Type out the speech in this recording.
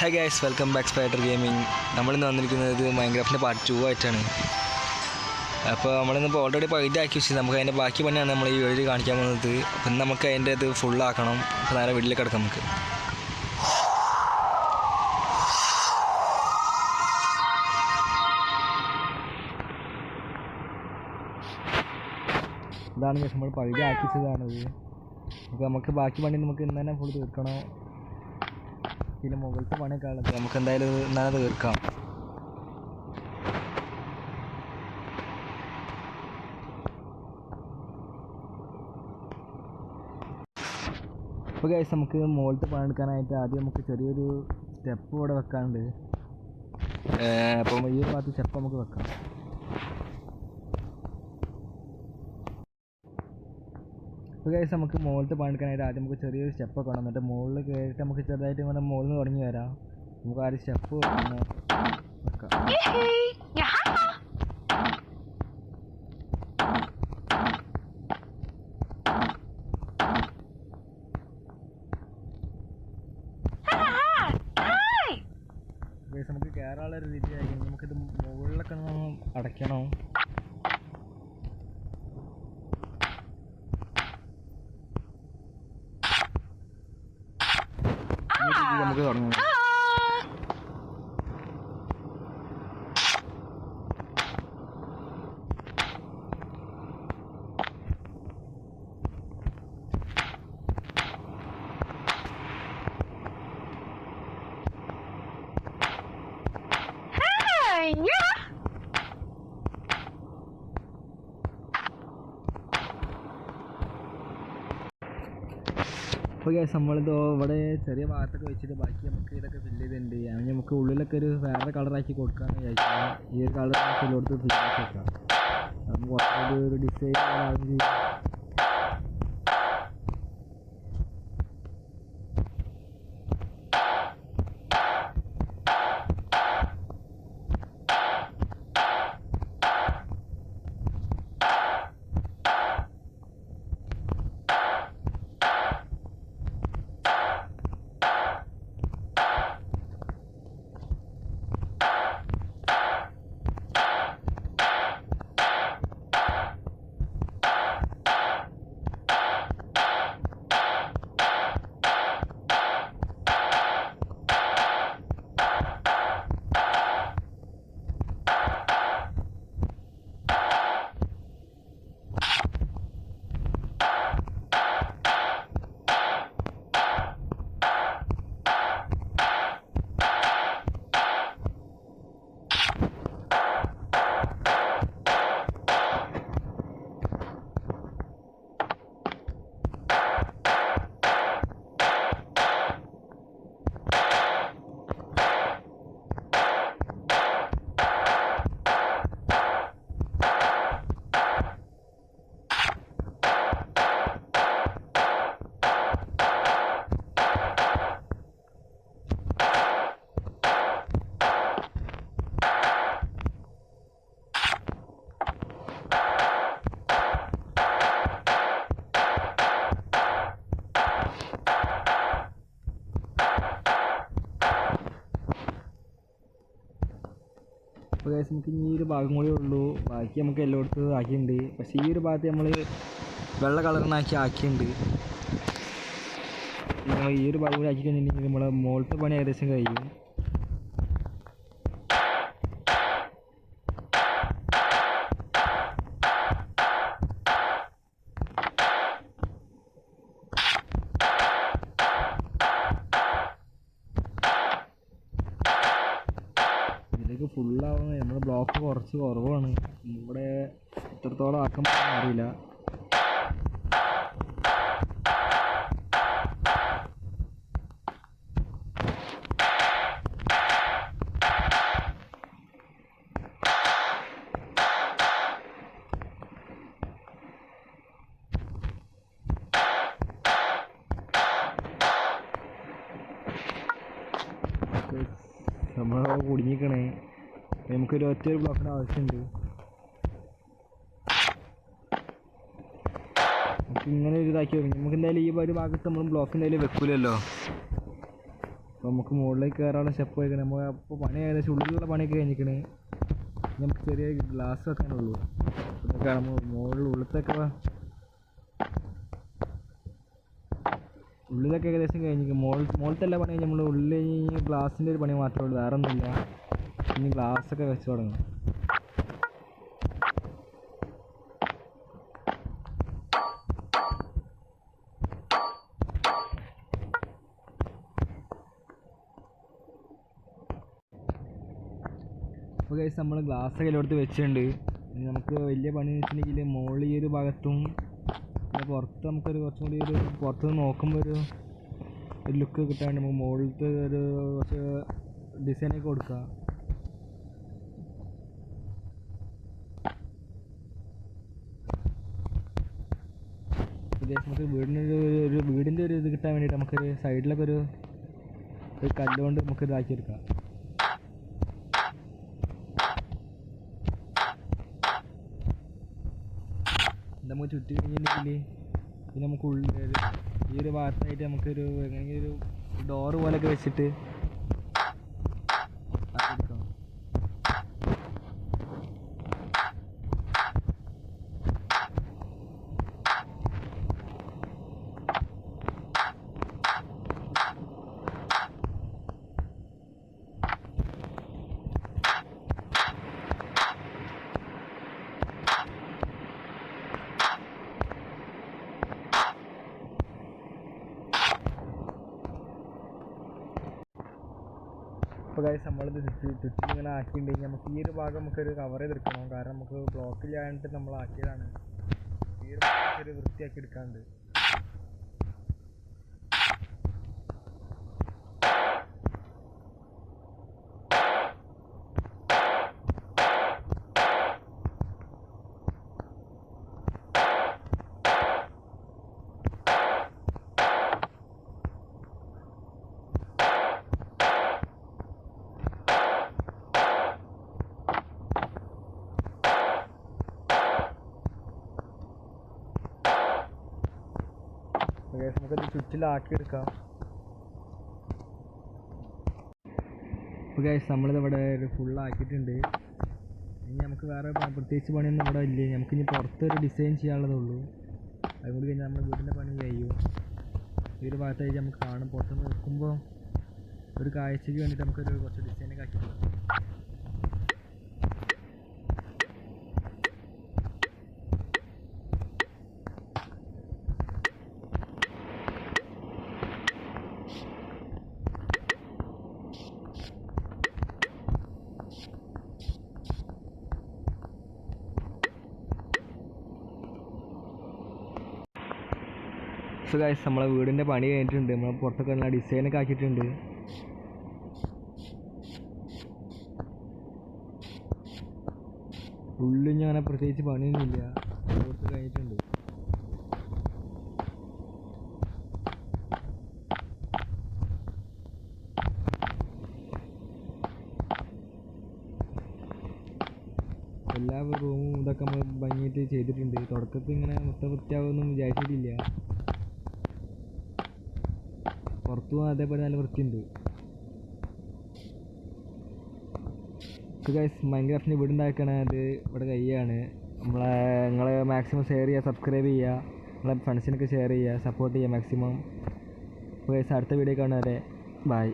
Hi guys welcome back spider gaming നമ്മളിന്ന് വന്നിരിക്കുന്നത് മൈൻക്രാഫ്റ്റിന്റെ part two ആയിട്ടാണ്. അപ്പോൾ നമ്മളിന്നിപ്പോൾ ഓൾറെഡി ആക്കി വെച്ചത് നമുക്ക് അതിന്റെ ബാക്കി പണിയാണ് നമ്മൾ ഈ വീഡിയോയിൽ കാണിക്കാൻ പോകുന്നത്. അപ്പം നമുക്ക് അതിന്റെ ഇത് ഫുള്ളാക്കണം അപ്പോൾ നേരെ വീട്ടിലേക്ക് കിടക്കാം നമുക്ക്. ഇതാണ് നമ്മൾ പകുതി ആക്കിച്ചതാണത് നമുക്ക് ബാക്കി പണി നമുക്ക് ഇന്ന് തന്നെ ഫുൾ തീർക്കണം. പിന്നെ മുകളിലത്തെ പണിയൊക്കെ ഉള്ളത് നമുക്ക് എന്തായാലും നല്ല തീർക്കാം. അപ്പോൾ ഗൈസ് നമുക്ക് മുകളിലത്തെ പണിയെടുക്കാനായിട്ട് ആദ്യം നമുക്ക് ചെറിയൊരു സ്റ്റെപ്പ് ഇവിടെ വെക്കാനുണ്ട്. അപ്പം ഈ ഭാഗത്ത് സ്റ്റെപ്പ് നമുക്ക് വെക്കാം. അപ്പോൾ കഴിച്ച് നമുക്ക് മുകളിലത്തെ പണി എടുക്കാനായിട്ട് ആദ്യം നമുക്ക് ചെറിയൊരു സ്റ്റെപ്പ് ഒക്കെ വേണം. എന്നിട്ട് മുകളിൽ കയറിയിട്ട് നമുക്ക് ചെറുതായിട്ട് ഇങ്ങനെ മുകളിൽ നിന്ന് തുടങ്ങി വരാം. നമുക്ക് ആ ഒരു സ്റ്റെപ്പ് നമുക്ക് കയറാനുള്ള ഒരു രീതിയായിരിക്കും നമുക്കിത് മുകളിലൊക്കെ അടയ്ക്കണം ഈ രീതിയിൽ നമുക്ക് തുടങ്ങാം. അപ്പോൾ ഗ്യാസ് നമ്മളിതോ ഇവിടെ ചെറിയ ഭാഗത്തൊക്കെ വെച്ചിട്ട് ബാക്കി നമുക്ക് ഇതൊക്കെ ഫില്ല് ചെയ്തിട്ടുണ്ട്. അങ്ങനെ നമുക്ക് ഉള്ളിലൊക്കെ ഒരു വേറെ കളറാക്കി കൊടുക്കാമെന്ന് വിചാരിച്ചാൽ ഈ ഒരു കളർ എല്ലായിടത്തും ഫില്ല് ആക്കി വെക്കാം നമുക്ക് ഒരു ഡിസൈൻ ചെയ്യും ഗൈസ് നമുക്ക് ഈ ഒരു ഭാഗം കൂടി ഉള്ളൂ. ബാക്കി നമുക്ക് എല്ലായിടത്തും ആക്കിയിട്ടുണ്ട്. പക്ഷേ ഈ ഒരു ഭാഗത്ത് നമ്മൾ വെള്ള കളറിനാക്കി ആക്കിയിട്ടുണ്ട്. ഈ ഒരു ഭാഗം കൂടി ആക്കി കഴിഞ്ഞിട്ടുണ്ടെങ്കിൽ നമ്മളെ മുകളിലത്തെ പണി ഏകദേശം കഴിയും ഇതിലേക്ക് ഫുള്ളാവുന്നത് നമ്മുടെ ബ്ലോക്ക് കുറച്ച് കുറവാണ്. ഇവിടെ എത്രത്തോളം ആക്കാൻ അറിയില്ല. കുടുങ്ങിക്കണേ. നമുക്കൊരു ഒറ്റ ബ്ലോക്കിന് ആവശ്യമുണ്ട്. നമുക്ക് ഇങ്ങനെ ഒരു ഇതാക്കി വരും. നമുക്ക് എന്തായാലും ഈ ഒരു ഭാഗത്ത് നമ്മൾ ബ്ലോക്ക് എന്തായാലും വെക്കൂലല്ലോ. അപ്പോൾ നമുക്ക് മുകളിലേക്ക് കയറാനുള്ള സ്റ്റെപ്പ് വയ്ക്കണം നമ്മൾ അപ്പോൾ പണി ഏകദേശം ഉള്ളിലുള്ള പണിയൊക്കെ കഴിഞ്ഞിരിക്കണേ നമുക്ക് ചെറിയ ഗ്ലാസ് വെക്കാനുള്ളൂ. നമ്മൾ മുകളിൽ ഉള്ളിലത്തൊക്കെ ഉള്ളിലൊക്കെ ഏകദേശം കഴിഞ്ഞിരിക്കും. മോൾ മുകളിലത്തെ എല്ലാ പണി നമ്മൾ ഉള്ളിൽ ഈ ഗ്ലാസിന്റെ ഒരു പണി മാത്രമേ ഉള്ളൂ. വേറെ ഒന്നുമില്ല ഇനി ഗ്ലാസ്സൊക്കെ വെച്ച് തുടങ്ങണം. അപ്പോൾ കഴിച്ച് നമ്മൾ ഗ്ലാസ് കയ്യിലെടുത്ത് വെച്ചിട്ടുണ്ട്. നമുക്ക് വലിയ പണി വെച്ചിട്ടുണ്ടെങ്കിൽ മുകളിൽ ഈ ഒരു ഭാഗത്തും പുറത്ത് നമുക്കൊരു കുറച്ചും കൂടി ഒരു പുറത്ത് നോക്കുമ്പോൾ ഒരു ഒരു ലുക്ക് കിട്ടാണ്ട് നമുക്ക് മുകളിലത്തെ ഒരു കുറച്ച് ഡിസൈനൊക്കെ കൊടുക്കുക നമുക്ക് വീടിനൊരു ഒരു വീടിന്റെ ഒരു ഇത് കിട്ടാൻ വേണ്ടിയിട്ട് നമുക്കൊരു സൈഡിലൊക്കെ ഒരു ഒരു കല്ലുകൊണ്ട് നമുക്ക് ഇതാക്കിയെടുക്കാം ഇത് നമുക്ക് ചുറ്റി കഴിഞ്ഞിട്ടുണ്ടെങ്കിൽ നമുക്ക് ഉള്ളിൽ ഈ ഒരു ഭാഗത്തായിട്ട് നമുക്കൊരു എങ്ങനെയെങ്കിലും ഒരു ഡോറ് പോലെയൊക്കെ വെച്ചിട്ട് ഇപ്പോൾ കാര്യം നമ്മളിത് ചുറ്റി ഇങ്ങനെ ആക്കിയിട്ടുണ്ടെങ്കിൽ നമുക്ക് ഈ ഒരു ഭാഗം നമുക്കൊരു കവർ ചെയ്തെടുക്കണം. കാരണം നമുക്ക് ബ്ലോക്കിലായിട്ട് നമ്മൾ ആക്കിയതാണ് ഈ ഒരു ഭാഗം വൃത്തിയാക്കി എടുക്കാണ്ട്. നമുക്കത് ചുറ്റിലാക്കി എടുക്കാം. ഇപ്പോൾ ഗൈസ് നമ്മളിത് ഇവിടെ ഒരു ഫുള്ളാക്കിയിട്ടുണ്ട് ഇനി നമുക്ക് വേറെ പ്രത്യേകിച്ച് പണിയൊന്നും ഇവിടെ ഇല്ല? നമുക്കിനി പുറത്തൊരു ഡിസൈൻ ചെയ്യാനുള്ളതേ ഉള്ളൂ. അതും കൂടി കഴിഞ്ഞാൽ നമ്മുടെ വീടിന്റെ പണി കഴിയും. ഈ ഒരു ഭാഗത്തായിട്ട് നമുക്ക് കാണും. പുറത്തുനിന്ന് നിൽക്കുമ്പോൾ ഒരു കാഴ്ചയ്ക്ക് വേണ്ടിയിട്ട് നമുക്കൊരു കുറച്ച് ഡിസൈനൊക്കെ ആക്കിയിട്ടുണ്ട് സോ ഗൈസ് നമ്മളെ വീടിന്റെ പണി കഴിഞ്ഞിട്ടുണ്ട്. നമ്മളെ പുറത്തൊക്കെ നല്ല ഡിസൈനൊക്കെ ആക്കിയിട്ടുണ്ട്. ഉള്ളിൽ ഞാൻ പ്രത്യേകിച്ച് പണിയൊന്നുമില്ല. പുറത്ത് കഴിഞ്ഞിട്ടുണ്ട്. എല്ലാ റൂമും ഇതൊക്കെ നമ്മൾ ഭംഗിയായിട്ട് ചെയ്തിട്ടുണ്ട്. തുടക്കത്തിൽ ഇങ്ങനെ മൊത്തം വൃത്തിയാവുമെന്നും വിചാരിച്ചിട്ടില്ല. പുറത്തു അതേപോലെ നല്ല വൃത്തിയുണ്ട്. ഗൈസ് മൈൻക്രാഫ്റ്റിന്റെ വീട് ഉണ്ടാക്കണത് ഇവിടെ കയ്യാണ്. നമ്മളെ നിങ്ങൾ മാക്സിമം ഷെയർ ചെയ്യുക സബ്സ്ക്രൈബ് ചെയ്യുക. നമ്മളെ ഫ്രണ്ട്സിനൊക്കെ ഷെയർ ചെയ്യുക സപ്പോർട്ട് ചെയ്യുക മാക്സിമം ഗൈസ് അടുത്ത വീഡിയോ കാണാതെ ബൈ